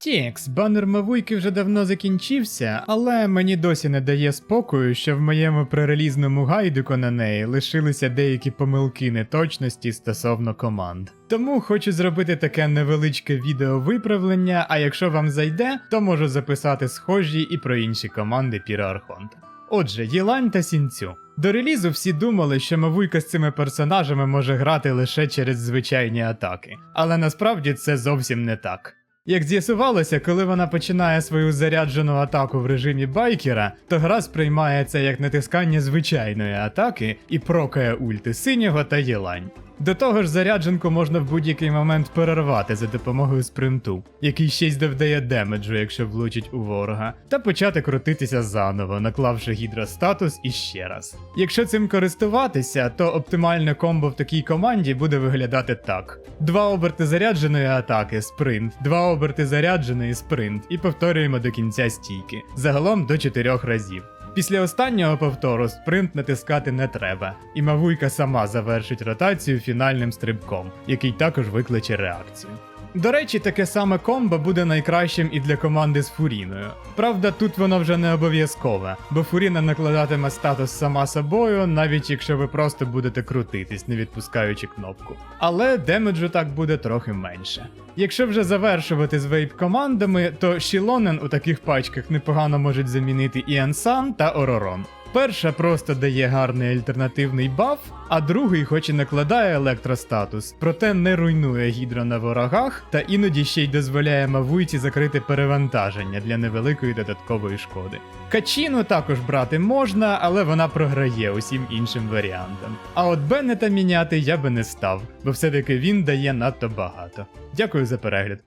Тікс, банер Мавуйки вже давно закінчився, але мені досі не дає спокою, що в моєму пререлізному гайдику на неї лишилися деякі помилки неточності стосовно команд. Тому хочу зробити таке невеличке відео виправлення, а якщо вам зайде, то можу записати схожі і про інші команди Піроархонта. Отже, Єлань та Сінцю. До релізу всі думали, що Мавуйка з цими персонажами може грати лише через звичайні атаки, але насправді це зовсім не так. Як з'ясувалося, коли вона починає свою заряджену атаку в режимі байкера, то гра сприймає це як натискання звичайної атаки і прокає ульти синього та єлань. До того ж, зарядженку можна в будь-який момент перервати за допомогою спринту, який ще й завдає демеджу, якщо влучить у ворога, та почати крутитися заново, наклавши гідростатус іще раз. Якщо цим користуватися, то оптимальне комбо в такій команді буде виглядати так: два оберти зарядженої атаки, спринт, два оберти зарядженої спринт, і повторюємо до кінця стійки, загалом до 4 разів. Після останнього повтору спринт натискати не треба, і Мавуйка сама завершить ротацію фінальним стрибком, який також викличе реакцію. До речі, таке саме комбо буде найкращим і для команди з Фуріною. Правда, тут воно вже не обов'язкове, бо Фуріна накладатиме статус сама собою, навіть якщо ви просто будете крутитись, не відпускаючи кнопку. Але демеджу так буде трохи менше. Якщо вже завершувати з вейп командами, то Шілонен у таких пачках непогано можуть замінити і Ансан та Оророн. Перша просто дає гарний альтернативний баф, а другий хоч і накладає електростатус, проте не руйнує гідро на ворогах та іноді ще й дозволяє Мавуйці закрити перевантаження для невеликої додаткової шкоди. Качіну також брати можна, але вона програє усім іншим варіантам. А от Беннета міняти я би не став, бо все-таки він дає надто багато. Дякую за перегляд.